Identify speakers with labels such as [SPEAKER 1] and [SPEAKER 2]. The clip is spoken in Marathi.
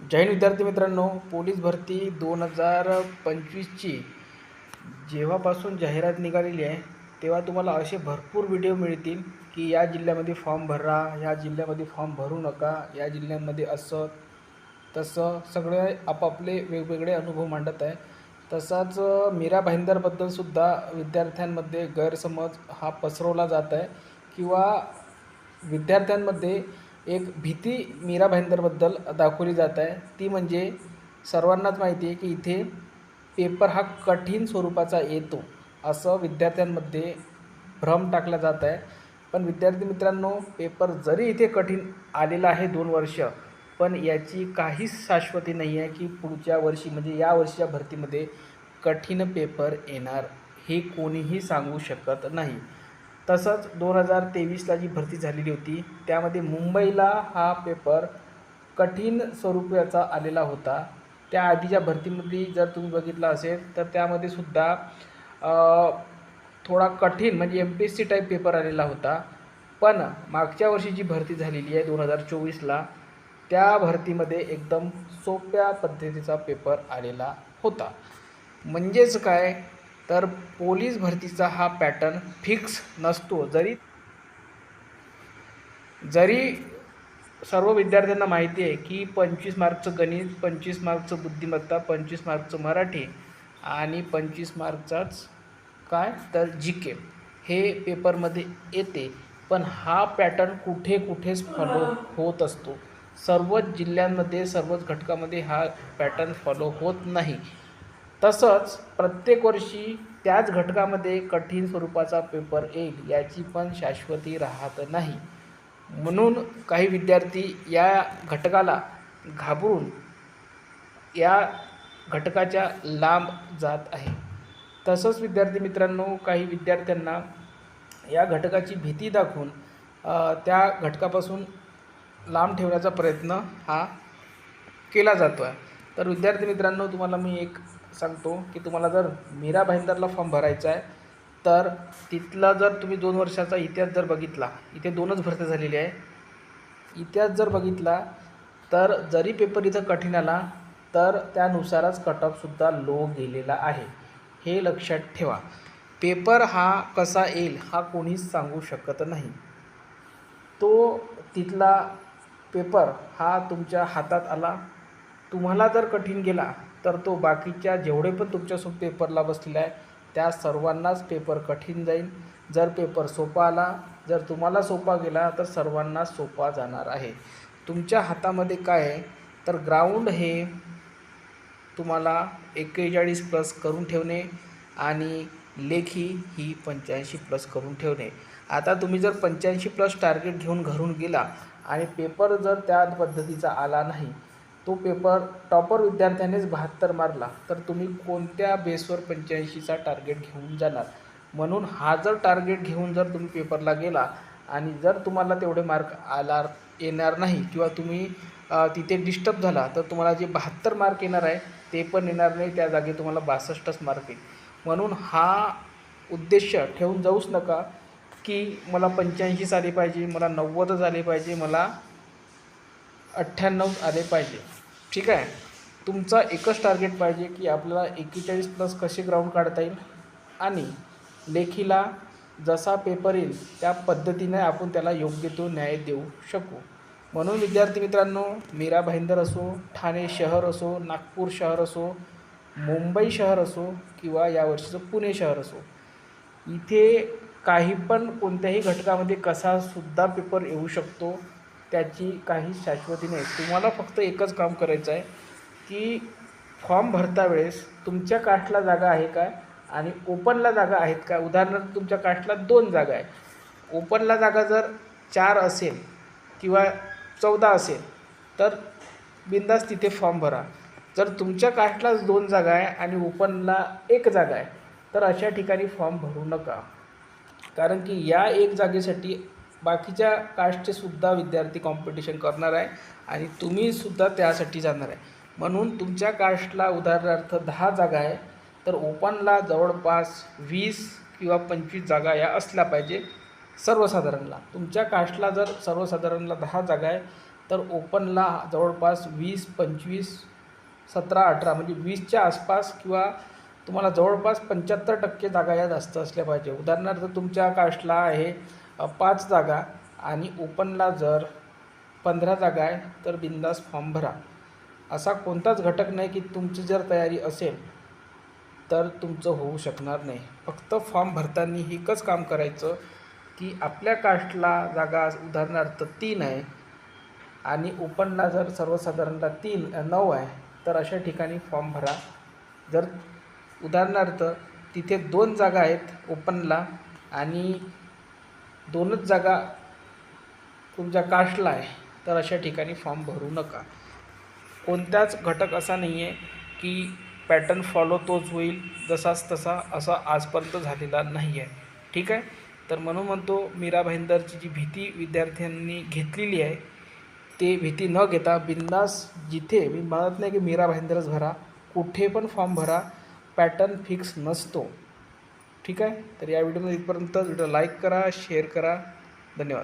[SPEAKER 1] जैन विद्यार्थी मित्रांनो पोलीस भरती दोन हजार पंचवीसची. जेव्हापासून जाहिरात निघालेली आहे तेव्हा तुम्हाला असे भरपूर व्हिडिओ मिळतील की या जिल्ह्यामध्ये फॉर्म भरा या जिल्ह्यामध्ये फॉर्म भरू नका या जिल्ह्यामध्ये असं तसं सगळे आपापले वेगवेगळे अनुभव मांडत आहे. तसाच मीरा भाईंदरबद्दलसुद्धा विद्यार्थ्यांमध्ये गैरसमज हा पसरवला जात आहे किंवा विद्यार्थ्यांमध्ये एक भीती मीरा भाईंदरबद्दल दाखवली जात आहे. ती म्हणजे सर्वांनाच माहिती आहे की इथे पेपर हा कठीण स्वरूपाचा येतो असं विद्यार्थ्यांमध्ये भ्रम टाकला जात आहे. पण विद्यार्थी मित्रांनो पेपर जरी इथे कठीण आलेला आहे दोन वर्ष पण याची काहीच शाश्वती नाही आहे की पुढच्या वर्षी म्हणजे या वर्षीच्या भरतीमध्ये कठीण पेपर येणार हे कोणीही सांगू शकत नाही. तसंच दोन हजार तेवीसला जी भरती झालेली होती त्यामध्ये मुंबईला हा पेपर कठीण स्वरूपाचा आलेला होता. त्या आधीच्या भरतीमध्ये जर तुम्ही बघितला असेल तर त्यामध्ये सुद्धा थोडा कठीण म्हणजे M P S C type paper आलेला होता. पण मागच्या वर्षी जी भरती झालेली आहे दोन हजार चोवीसला त्या भरतीमध्ये एकदम सोप्या पद्धतीचा पेपर आलेला होता. म्हणजेच काय? तर पोलीस भरतीचा हा पॅटर्न फिक्स नसतो. जरी जरी सर्व विद्यार्थ्यांना माहिती आहे की पंचवीस मार्कचं गणित पंचवीस मार्कचं बुद्धिमत्ता पंचवीस मार्कचं मराठी आणि पंचवीस मार्कचाच काय? तर जी के. हे पेपरमध्ये येते. पण हा पॅटर्न कुठे कुठेच फॉलो होत असतो. सर्वच जिल्ह्यांमध्ये सर्वच घटकामध्ये हा पॅटर्न फॉलो होत नाही. तसंच प्रत्येक वर्षी त्याच घटकामध्ये कठीण स्वरूपाचा पेपर येईल याची पण शाश्वती राहत नाही. म्हणून काही विद्यार्थी या घटकाला घाबरून या घटकाच्या लांब जात आहे. तसंच विद्यार्थी मित्रांनो काही विद्यार्थ्यांना या घटकाची भीती दाखवून त्या घटकापासून लांब ठेवण्याचा प्रयत्न हा केला जातो आहे तर विद्यार्थी मित्रांनो तुम्हाला मी एक सांगतो की तुम्हाला जर मीरा भाईंदरला फॉर्म भरायचा आहे तर तिथला जर तुम्ही दोन वर्षाचा इतिहास जर बघितला इथे दोनच भरती झालेली आहे. इतिहास जर बघितला तर जरी पेपर इथं कठीण आला तर त्यानुसारच कट ऑफसुद्धा लो गेलेला आहे. हे लक्षात ठेवा. पेपर हा कसा येईल हा कोणीच सांगू शकत नाही. तो तिथला पेपर हा तुमच्या हातात आला. तुम्हाला जर कठीण गेला तर तो बाकीच्या जेवढे पण तुमच्यासोबत पेपरला बसलेला आहे त्या सर्वांनाच पेपर कठीण जाईल. जर पेपर सोपा आला जर तुम्हाला सोपा गेला तर सर्वांना सोपा जाणार आहे. तुमच्या हातामध्ये काय आहे? तर ग्राउंड हे तुम्हाला एक्केचाळीस प्लस करून ठेवणे आणि लेखी ही पंच्याऐंशी प्लस करून ठेवणे. आता तुम्ही जर पंच्याऐंशी प्लस टार्गेट घेऊन घरून गेला आणि पेपर जर त्या पद्धतीचा आला नाही तो पेपर टॉपर विद्यार्थ्यानेच बहात्तर मारला तर तुम्ही कोणत्या बेसवर पंच्याऐंशीचा टार्गेट घेऊन जाणार? म्हणून हा जर टार्गेट घेऊन जर तुम्ही पेपरला गेला आणि जर तुम्हाला तेवढे मार्क आला येणार नाही किंवा तुम्ही तिथे डिस्टर्ब झाला तर तुम्हाला जे बहात्तर मार्क येणार आहे ते पण येणार नाही त्या जागी तुम्हाला बासष्टच मार्क येईल. म्हणून हा उद्देश ठेवून जाऊच नका की मला पंच्याऐंशीच आले पाहिजे मला नव्वदच आले पाहिजे मला अठ्ठ्याण्णव आले पाहिजे. ठीक आहे? तुमचा एकच टार्गेट पाहिजे की आपल्याला एक्केचाळीस प्लस कसे ग्राउंड काढता येईल? आणि लेखीला जसा पेपर येईल त्या पद्धतीने आपण त्याला योग्य तो न्याय देऊ शकू. म्हणून विद्यार्थी मित्रांनो मीरा भाईंदर असो ठाणे शहर असो नागपूर शहर असो मुंबई शहर असो किंवा यावर्षीचं पुणे शहर असो इथे काही पण कोणत्याही घटकामध्ये कसासुद्धा पेपर येऊ शकतो त्याची काही शाश्वती नाही. तुम्हाला फक्त एकच काम करायचं आहे की फॉर्म भरता वेळेस तुमच्या कास्टला जागा आहे काय आणि ओपनला जागा आहेत का? उदाहरणार्थ तुमच्या कास्टला दोन जागा आहे ओपनला जागा जर चार असेल किंवा चौदा असेल तर बिंदास तिथे फॉर्म भरा. जर तुमच्या कास्टलाच दोन जागा आहे आणि ओपनला एक जागा आहे तर अशा ठिकाणी फॉर्म भरू नका. कारण की या एक जागेसाठी बाकीच्या कास्टचे सुद्धा विद्यार्थी कॉम्पिटिशन करणार आहे आणि तुम्हीसुद्धा त्यासाठी जाणार आहे. म्हणून तुमच्या कास्टला उदाहरणार्थ दहा जागा आहे तर ओपनला जवळपास वीस किंवा पंचवीस जागा या असल्या पाहिजे सर्वसाधारणला. तुमच्या कास्टला जर सर्वसाधारणला दहा जागा आहे तर ओपनला जवळपास वीस पंचवीस सतरा अठरा म्हणजे वीसच्या आसपास किंवा तुम्हाला जवळपास पंच्याहत्तर टक्के जागा या जास्त असल्या पाहिजे. उदाहरणार्थ तुमच्या कास्टला आहे पाच जागा आणि ओपनला जर पंधरा जागा आहे तर बिंदास फॉर्म भरा. असा कोणताच घटक नाही की तुमची जर तयारी असेल तर तुमचं होऊ शकणार नाही. फक्त फॉर्म भरताना एकच काम करायचं की आपल्या कास्टला जागा उदाहरणार्थ तीन आहे आणि ओपनला जर सर्वसाधारणतः तीन नऊ आहे तर अशा ठिकाणी फॉर्म भरा. जर उदाहरणार्थ तिथे दोन जागा आहेत ओपनला आणि दोनच जागा तुमच्या कास्टला आहे तर अशा ठिकाणी फॉर्म भरू नका. कोणताच घटक असा नाही आहे की पॅटर्न फॉलो तोच होईल जसाच तसा असा आजपर्यंत झालेला नाही आहे ठीक आहे? तर म्हणून म्हणतो मीरा भाईंदरची जी भीती विद्यार्थ्यांनी घेतलेली आहे ते भीती न घेता बिंदास जिथे मी म्हणत नाही की मीरा भाईंदरच भरा कुठे पण फॉर्म भरा पॅटर्न फिक्स नसतो. ठीक आहे? तर या व्हिडिओमध्ये इथपर्यंत व्हिडिओ लाईक करा शेअर करा. धन्यवाद.